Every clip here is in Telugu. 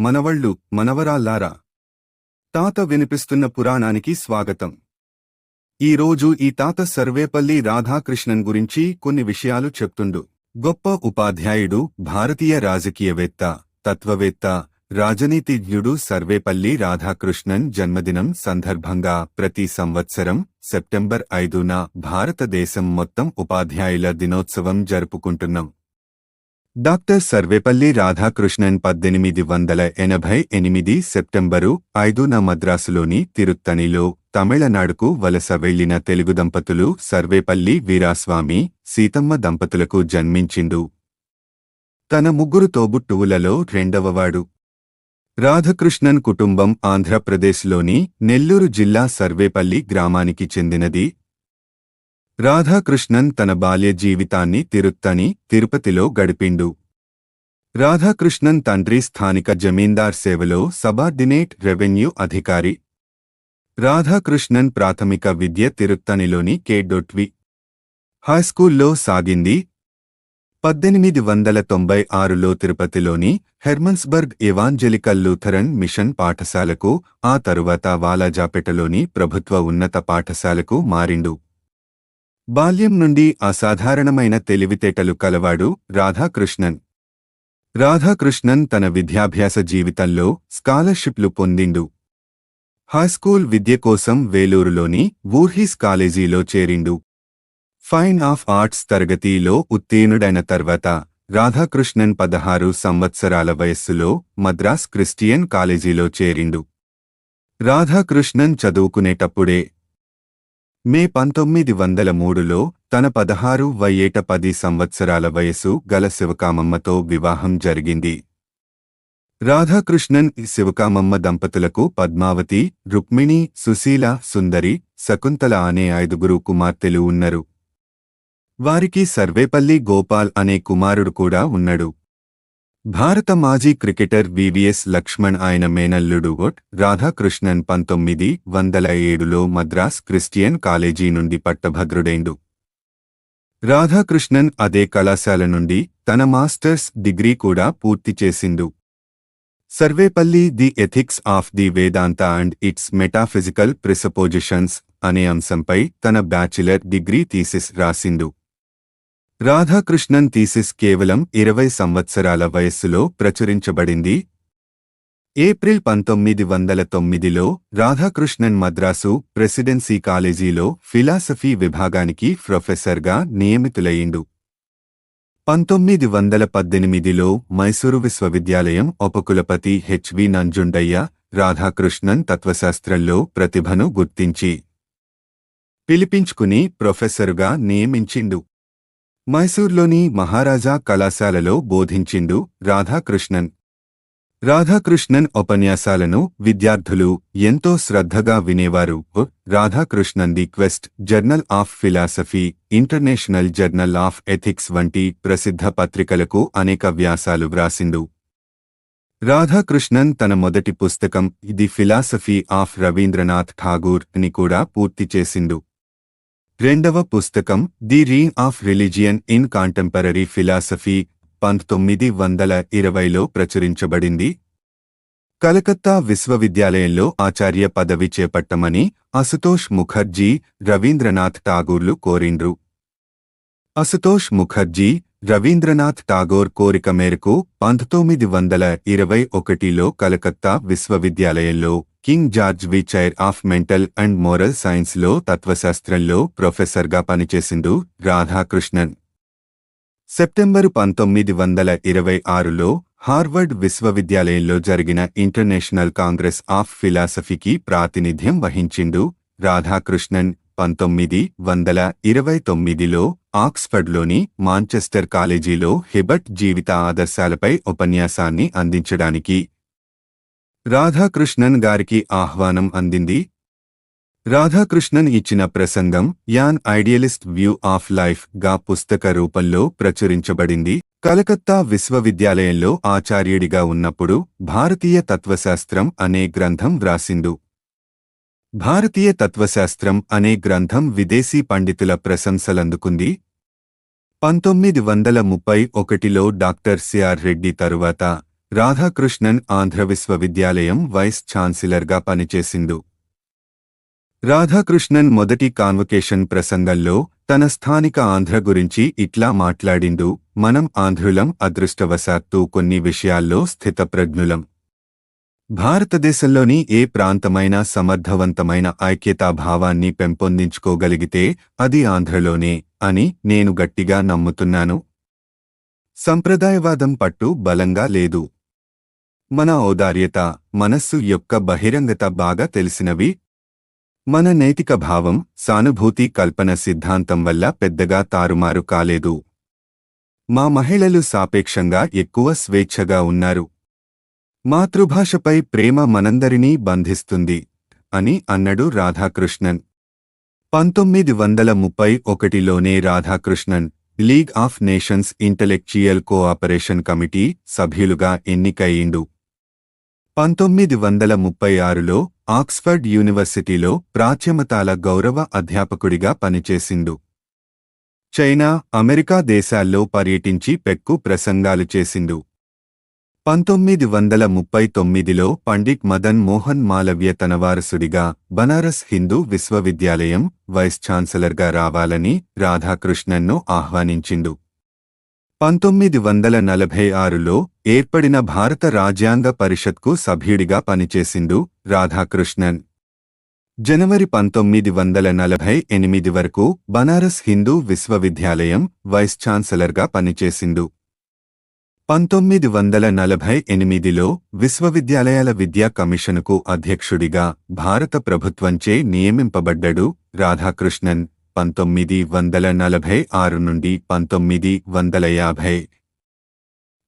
మనవళ్ళు మనవరాల్లారా. తాత వినిపిస్తున్న పురాణానికి స్వాగతం. ఈరోజు ఈ తాత సర్వేపల్లి రాధాకృష్ణన్ గురించి కొన్ని విషయాలు చెప్తుండు. గొప్ప ఉపాధ్యాయుడు భారతీయ రాజకీయవేత్త తత్వవేత్త రాజనీతిజ్ఞుడు సర్వేపల్లి రాధాకృష్ణన్ జన్మదినం సందర్భంగా ప్రతి సంవత్సరం సెప్టెంబర్ ఐదున భారతదేశం మొత్తం ఉపాధ్యాయుల దినోత్సవం జరుపుకుంటున్నాం. డాక్టర్ సర్వేపల్లి రాధాకృష్ణన్ పద్దెనిమిది వందల ఎనభై ఎనిమిది సెప్టెంబరు ఐదున మద్రాసులోని తిరుత్తణిలో తమిళనాడుకు వలస వెళ్ళిన తెలుగు దంపతులు సర్వేపల్లి వీరాస్వామి సీతమ్మ దంపతులకు జన్మించిండు. తన ముగ్గురు తోబుట్టువులలో రెండవవాడు. రాధాకృష్ణన్ కుటుంబం ఆంధ్రప్రదేశ్లోని నెల్లూరు జిల్లా సర్వేపల్లి గ్రామానికి చెందినది రాధాకృష్ణన్ తన బాల్య జీవితాన్ని తిరుత్తని తిరుపతిలో గడిపిండు. రాధాకృష్ణన్ తండ్రి స్థానిక జమీందార్ సేవలో సబార్డినేట్ రెవెన్యూ అధికారి. రాధాకృష్ణన్ ప్రాథమిక విద్య తిరుత్తనిలోని కేడొట్వి హైస్కూల్లో సాగింది. పద్దెనిమిది వందల తొంభై ఆరులో తిరుపతిలోని హెర్మన్స్బర్గ్ ఎవాంజెలికల్ లూథరన్ మిషన్ పాఠశాలకు ఆ తరువాత వాలాజాపేటలోని ప్రభుత్వ ఉన్నత పాఠశాలకు మారిండు. బాల్యం నుండి అసాధారణమైన తెలివితేటలు కలవాడు రాధాకృష్ణన్. రాధాకృష్ణన్ తన విద్యాభ్యాస జీవితంలో స్కాలర్షిప్లు పొందిండు. హైస్కూల్ విద్య కోసం వేలూరులోని వూర్హీస్ కాలేజీలో చేరిండు. ఫైన్ ఆఫ్ ఆర్ట్స్ తరగతిలో ఉత్తీర్ణుడైన తర్వాత రాధాకృష్ణన్ పదహారు సంవత్సరాల వయస్సులో మద్రాస్ క్రిస్టియన్ కాలేజీలో చేరిండు. రాధాకృష్ణన్ చదువుకునేటప్పుడే మే పంతొమ్మిది వందల మూడులో తన పదహారు వయ్యేట పది సంవత్సరాల వయసు గల శివకామమ్మతో వివాహం జరిగింది. రాధాకృష్ణన్ శివకామమ్మ దంపతులకు పద్మావతి రుక్మిణి సుశీల సుందరి శకుంతల అనే ఐదుగురు కుమార్తెలు ఉన్నారు. వారికి సర్వేపల్లి గోపాల్ అనే కుమారుడు కూడా ఉన్నాడు. భారత మాజీ క్రికెటర్ వివిఎస్ లక్ష్మణ్ ఆయన మేనల్లుడు ఒట్ రాధాకృష్ణన్ పంతొమ్మిది వందల ఏడులో మద్రాస్ క్రిస్టియన్ కాలేజీ నుండి పట్టభద్రుడైండు. రాధాకృష్ణన్ అదే కళాశాల నుండి తన మాస్టర్స్ డిగ్రీ కూడా పూర్తి చేసిండు. Sarvepalli the ethics of the Vedanta and its metaphysical presuppositions అనే అంశంపై తన బ్యాచిలర్ డిగ్రీ థీసిస్ రాసిండు. రాధాకృష్ణన్ థీసిస్ కేవలం ఇరవై సంవత్సరాల వయస్సులో ప్రచురించబడింది. ఏప్రిల్ పంతొమ్మిది వందల తొమ్మిదిలో రాధాకృష్ణన్ మద్రాసు ప్రెసిడెన్సీ కాలేజీలో ఫిలాసఫీ విభాగానికి ప్రొఫెసర్గా నియమితులయ్యిండు. పంతొమ్మిది వందల పద్దెనిమిదిలో మైసూరు విశ్వవిద్యాలయం ఉపకులపతి హెచ్వి నంజుండయ్య రాధాకృష్ణన్ తత్వశాస్త్రంలో ప్రతిభను గుర్తించి పిలిపించుకుని ప్రొఫెసరుగా నియమించిండు. మైసూర్లోని మహారాజా కళాశాలలో బోధించిండు రాధాకృష్ణన్. రాధాకృష్ణన్ ఉపన్యాసాలను విద్యార్థులు ఎంతో శ్రద్ధగా వినేవారు. Radhakrishnan the quest journal of philosophy international journal of ethics వంటి ప్రసిద్ధ పత్రికలకు అనేక వ్యాసాలు వ్రాసిండు. రాధాకృష్ణన్ తన మొదటి పుస్తకం ది ఫిలాసఫీ ఆఫ్ రవీంద్రనాథ్ ఠాగూర్ని కూడా పూర్తి చేసిండు. రెండవ పుస్తకం the reign of religion in contemporary philosophy పంతొమ్మిది వందల ఇరవైలో ప్రచురించబడింది. కలకత్తా విశ్వవిద్యాలయంలో ఆచార్య పదవి చేపట్టమని అసుతోష్ ముఖర్జీ రవీంద్రనాథ్ ఠాగూర్లు కోరిండ్రు. అసుతోష్ ముఖర్జీ రవీంద్రనాథ్ ఠాగోర్ కోరిక మేరకు పంతొమ్మిది వందల ఇరవై ఒకటిలో కలకత్తా విశ్వవిద్యాలయంలో king George V chair of mental and moral సైన్స్లో తత్వశాస్త్రంలో ప్రొఫెసర్గా పనిచేసిండు రాధాకృష్ణన్. సెప్టెంబరు పంతొమ్మిది వందల ఇరవై ఆరులో హార్వర్డ్ విశ్వవిద్యాలయంలో జరిగిన ఇంటర్నేషనల్ కాంగ్రెస్ ఆఫ్ ఫిలాసఫీకి ప్రాతినిధ్యం వహించిండు రాధాకృష్ణన్. పంతొమ్మిది వందల ఇరవై తొమ్మిదిలో ఆక్స్ఫర్డ్లోని మాంచెస్టర్ కాలేజీలో హిబర్ట్ జీవిత ఆదర్శాలపై ఉపన్యాసాన్ని అందించడానికి రాధాకృష్ణన్ గారికి ఆహ్వానం అందింది. రాధాకృష్ణన్ ఇచ్చిన ప్రసంగం యాన్ ఐడియలిస్ట్ వ్యూ ఆఫ్ లైఫ్గా పుస్తక రూపంలో ప్రచురించబడింది. కలకత్తా విశ్వవిద్యాలయంలో ఆచార్యుడిగా ఉన్నప్పుడు భారతీయ తత్వశాస్త్రం అనే గ్రంథం వ్రాసిండు. భారతీయ తత్వశాస్త్రం అనే గ్రంథం విదేశీ పండితుల ప్రశంసలందుకుంది. పంతొమ్మిది వందల ముప్పై ఒకటిలో డాక్టర్ సిఆర్ రెడ్డి తరువాత రాధాకృష్ణన్ ఆంధ్ర విశ్వవిద్యాలయం వైస్ ఛాన్సలర్గా పనిచేసిందు రాధాకృష్ణన్ మొదటి కాన్వకేషన్ ప్రసంగంలో తన స్థానిక ఆంధ్ర గురించి ఇట్లా మాట్లాడిండు మనం ఆంధ్రులం అదృష్టవశాత్తు కొన్ని విషయాల్లో స్థితప్రజ్ఞులం. భారతదేశంలోని ఏ ప్రాంతమైనా సమర్థవంతమైన ఐక్యతాభావాన్ని పెంపొందించుకోగలిగితే అది ఆంధ్రలోనే అని నేను గట్టిగా నమ్ముతున్నాను. సంప్రదాయవాదం పట్టు బలంగా లేదు. మన ఔదార్యత మనస్సు యొక్క బహిరంగత బాగా తెలిసినవి. మన నైతిక భావం సానుభూతి కల్పన సిద్ధాంతం వల్ల పెద్దగా తారుమారు కాలేదు. మా మహిళలు సాపేక్షంగా ఎక్కువ స్వేచ్ఛగా ఉన్నారు. మాతృభాషపై ప్రేమ మనందరినీ బంధిస్తుంది అని అన్నడు రాధాకృష్ణన్. పంతొమ్మిది వందల ముప్పై ఒకటిలోనే Radhakrishnan league of nations intellectual cooperation committee సభ్యులుగా ఎన్నికయ్యిండు. పంతొమ్మిది వందల ముప్పై ఆరులో ఆక్స్ఫర్డ్ యూనివర్సిటీలో ప్రాచ్యమతాల గౌరవ అధ్యాపకుడిగా పనిచేసిండు. చైనా అమెరికా దేశాల్లో పర్యటించి పెక్కు ప్రసంగాలు చేసిండు. పంతొమ్మిది వందల ముప్పై తొమ్మిదిలో పండిట్ మదన్ మోహన్ మాలవ్య తన వారసుడిగా బనారస్ హిందూ విశ్వవిద్యాలయం వైస్ ఛాన్సలర్గా రావాలని రాధాకృష్ణన్ను ఆహ్వానించిండు. పంతొమ్మిది వందల నలభై ఆరులో ఏర్పడిన భారత రాజ్యాంగ పరిషత్కు సభ్యుడిగా పనిచేసిండు రాధాకృష్ణన్. జనవరి పంతొమ్మిది వందల నలభై ఎనిమిది వరకు బనారస్ హిందూ విశ్వవిద్యాలయం వైస్ ఛాన్సలర్గా పనిచేసిండు. పంతొమ్మిది వందల నలభై ఎనిమిదిలో విశ్వవిద్యాలయాల విద్యా కమిషనుకు అధ్యక్షుడిగా భారత ప్రభుత్వంచే నియమింపబడ్డడు రాధాకృష్ణన్. పంతొమ్మిది వందల నలభై ఆరు నుండి పంతొమ్మిది వందల యాభై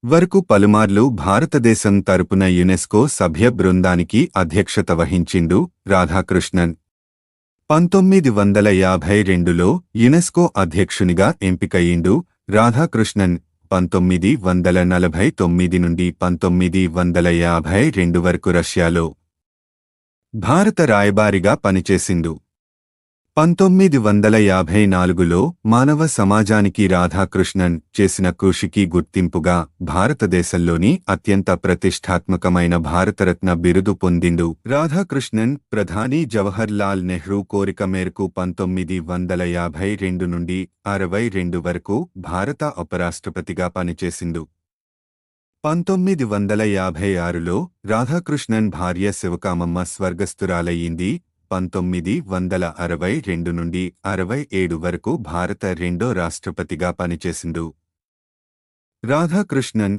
వరకు పలుమార్లు భారతదేశం తరపున యునెస్కో సభ్య బృందానికి అధ్యక్షత వహించిండు రాధాకృష్ణన్. పంతొమ్మిది వందల యాభై రెండులో యునెస్కో అధ్యక్షునిగా ఎంపికయిండు రాధాకృష్ణన్. పంతొమ్మిది వందల నలభై తొమ్మిది నుండి పంతొమ్మిది వందల యాభై రెండు వరకు రష్యాలో భారత రాయబారిగా పనిచేసిండు. పంతొమ్మిది వందల యాభై నాలుగులో మానవ సమాజానికి రాధాకృష్ణన్ చేసిన కృషికి గుర్తింపుగా భారతదేశంలోని అత్యంత ప్రతిష్టాత్మకమైన భారతరత్న బిరుదు పొందిండు రాధాకృష్ణన్. ప్రధాని జవహర్ లాల్ నెహ్రూ కోరిక మేరకు పంతొమ్మిది వందల యాభై రెండు నుండి అరవై రెండు వరకు భారత ఉపరాష్ట్రపతిగా పనిచేసిండు. పంతొమ్మిది వందల యాభై ఆరులో రాధాకృష్ణన్ భార్య శివకామమ్మ స్వర్గస్థురాలయ్యింది. పంతొమ్మిది వందల అరవై రెండు నుండి అరవై ఏడు వరకు భారత రెండో రాష్ట్రపతిగా పనిచేసిండు. రాధాకృష్ణన్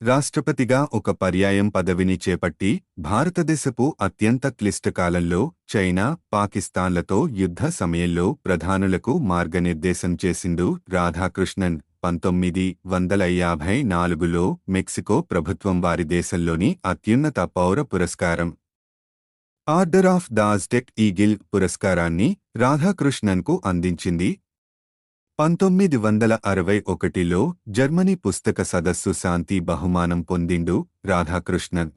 రాష్ట్రపతిగా ఒక పర్యాయం పదవిని చేపట్టి భారతదేశపు అత్యంత క్లిష్టకాలంలో చైనా పాకిస్తాన్లతో యుద్ధ సమయంలో ప్రధానులకు మార్గనిర్దేశం చేసిండు రాధాకృష్ణన్. పంతొమ్మిది వందల యాభై నాలుగులో మెక్సికో ప్రభుత్వం వారి దేశంలోని అత్యున్నత పౌర పురస్కారం Order of the Aztec Eagle పురస్కారాన్ని రాధాకృష్ణన్కు అందించింది. పంతొమ్మిది వందల అరవై ఒకటిలో జర్మనీ పుస్తక సదస్సు శాంతి బహుమానం పొందిండు రాధాకృష్ణన్.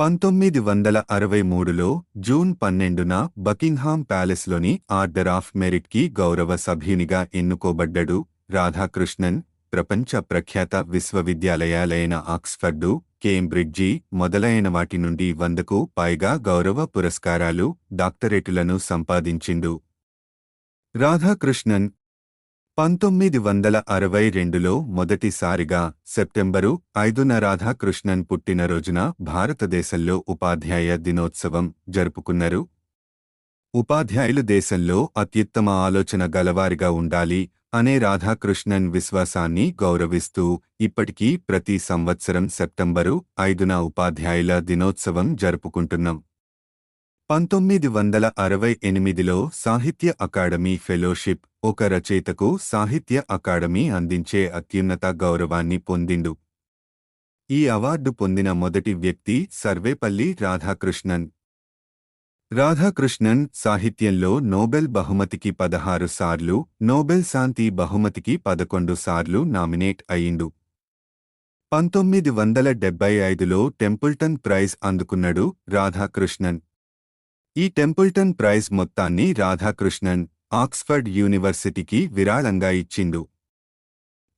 పంతొమ్మిది వందల అరవై మూడులో జూన్ పన్నెండున బకింగ్హామ్ ప్యాలెస్లోని ఆర్డర్ ఆఫ్ మెరిట్కి గౌరవ సభ్యునిగా ఎన్నుకోబడ్డడు రాధాకృష్ణన్. ప్రపంచ ప్రఖ్యాత విశ్వవిద్యాలయాలైన ఆక్స్ఫర్డు కేంబ్రిడ్జి మొదలైన వాటి నుండి వందకు పైగా గౌరవ పురస్కారాలు డాక్టరేటులను సంపాదించిండు. రాధాకృష్ణన్ పంతొమ్మిది వందల అరవై రెండులో మొదటిసారిగా సెప్టెంబరు ఐదున రాధాకృష్ణన్ పుట్టినరోజున భారతదేశంలో ఉపాధ్యాయ దినోత్సవం జరుపుకున్నారు. ఉపాధ్యాయులు దేశంలో అత్యుత్తమ ఆలోచన గలవారిగా ఉండాలి అనే రాధాకృష్ణన్ విశ్వాసాన్ని గౌరవిస్తూ ఇప్పటికీ ప్రతి సంవత్సరం సెప్టెంబరు ఐదున ఉపాధ్యాయుల దినోత్సవం జరుపుకుంటున్నాం. పంతొమ్మిది వందల అరవై ఎనిమిదిలో సాహిత్య అకాడమీ ఫెలోషిప్ ఒక రచయితకు సాహిత్య అకాడమీ అందించే అత్యున్నత గౌరవాన్ని పొందిండు. ఈ అవార్డు పొందిన మొదటి వ్యక్తి సర్వేపల్లి రాధాకృష్ణన్. రాధాకృష్ణన్ సాహిత్యంలో నోబెల్ బహుమతికి పదహారు సార్లు నోబెల్ శాంతి బహుమతికి పదకొండు సార్లు నామినేట్ అయిండు పంతొమ్మిది వందల డెబ్బై ఐదులో టెంపుల్టన్ ప్రైజ్ అందుకున్నాడు రాధాకృష్ణన్. ఈ టెంపుల్టన్ ప్రైజ్ మొత్తాన్ని రాధాకృష్ణన్ ఆక్స్ఫర్డ్ యూనివర్సిటీకి విరాళంగా ఇచ్చిండు.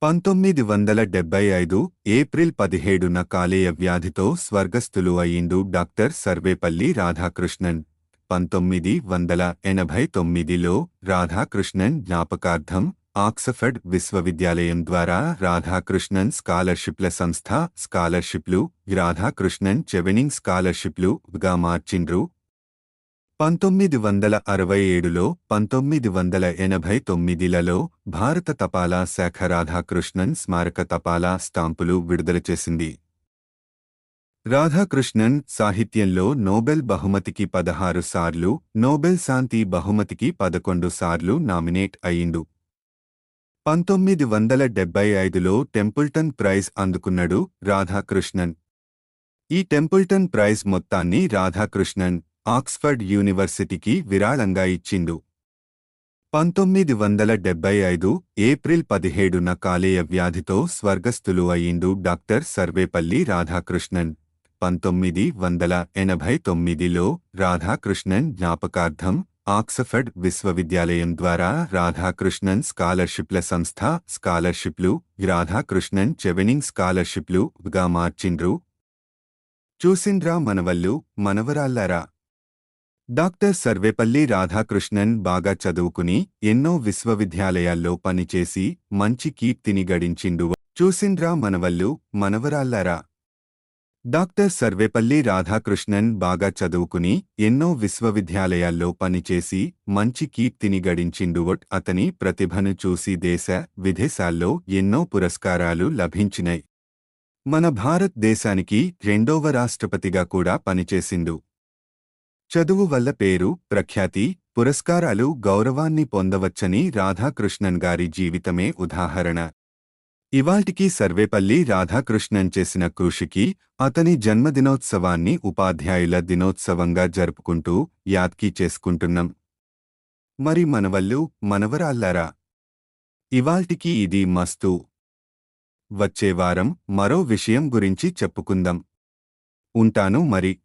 పంతొమ్మిది వందల డెబ్బై ఐదు ఏప్రిల్ పదిహేడున కాలేయ వ్యాధితో స్వర్గస్థులు అయిండు డాక్టర్ సర్వేపల్లి రాధాకృష్ణన్. పంతొమ్మిది వందల ఎనభై తొమ్మిదిలో రాధాకృష్ణన్ జ్ఞాపకార్థం ఆక్స్ఫర్డ్ విశ్వవిద్యాలయం ద్వారా రాధాకృష్ణన్ స్కాలర్షిప్ల సంస్థ స్కాలర్షిప్లు రాధాకృష్ణన్ చెవెనింగ్ స్కాలర్షిప్లు గా మార్చిండ్రు. పంతొమ్మిది వందల అరవై ఏడులో పంతొమ్మిది వందల ఎనభై తొమ్మిదిలలో భారత తపాలా శాఖ రాధాకృష్ణన్ స్మారక తపాలా స్టాంపులు విడుదల చేసింది. రాధాకృష్ణన్ సాహిత్యంలో నోబెల్ బహుమతికి పదహారు సార్లు నోబెల్ శాంతి బహుమతికి పదకొండు సార్లు నామినేట్ అయిండు పంతొమ్మిది వందల డెబ్బై ఐదులో టెంపుల్టన్ ప్రైజ్ అందుకున్నాడు రాధాకృష్ణన్. ఈ టెంపుల్టన్ ప్రైజ్ మొత్తాన్ని రాధాకృష్ణన్ ఆక్స్ఫర్డ్ యూనివర్సిటీకి విరాళంగా ఇచ్చిండు. పంతొమ్మిది వందల డెబ్బై ఐదు ఏప్రిల్ పదిహేడున కాలేయ వ్యాధితో స్వర్గస్థులు అయిండు డాక్టర్ సర్వేపల్లి రాధాకృష్ణన్. పంతొమ్మిది వందల ఎనభై తొమ్మిదిలో రాధాకృష్ణన్ జ్ఞాపకార్థం ఆక్స్ఫర్డ్ విశ్వవిద్యాలయం ద్వారా రాధాకృష్ణన్ స్కాలర్షిప్ల సంస్థ స్కాలర్షిప్లు రాధాకృష్ణన్ చెవెనింగ్ స్కాలర్షిప్లు గా మార్చిండ్రు. చూసిండ్రా మనవల్లు మనవరాల్లారా డాక్టర్ సర్వేపల్లి రాధాకృష్ణన్ బాగా చదువుకుని ఎన్నో విశ్వవిద్యాలయాల్లో పనిచేసి మంచి కీర్తిని గడించిండు. చూసిండ్రా మనవల్లు మనవరాల్లారా డాక్టర్ సర్వేపల్లి రాధాకృష్ణన్ బాగా చదువుకుని ఎన్నో విశ్వవిద్యాలయాల్లో పనిచేసి మంచి కీర్తిని గడించిండువట్ అతని ప్రతిభను చూసి దేశ విదేశాల్లో ఎన్నో పురస్కారాలు లభించినాయి మన భారతదేశానికి రెండవ రాష్ట్రపతిగా కూడా పనిచేసిండు. చదువు వల్ల పేరు ప్రఖ్యాతి పురస్కారాలు గౌరవాన్ని పొందవచ్చని రాధాకృష్ణన్ గారి జీవితమే ఉదాహరణ. ఇవాల్టికి సర్వేపల్లి రాధాకృష్ణన్ చేసిన కృషికి అతని జన్మదినోత్సవాన్ని ఉపాధ్యాయుల దినోత్సవంగా జరుపుకుంటూ యాద్కీ చేసుకుంటున్నాం. మరి మనవల్లు మనవరాల్లారా ఇవాల్టికి ఇది మస్తు. వచ్చేవారం మరో విషయం గురించి చెప్పుకుందాం. ఉంటాను మరి.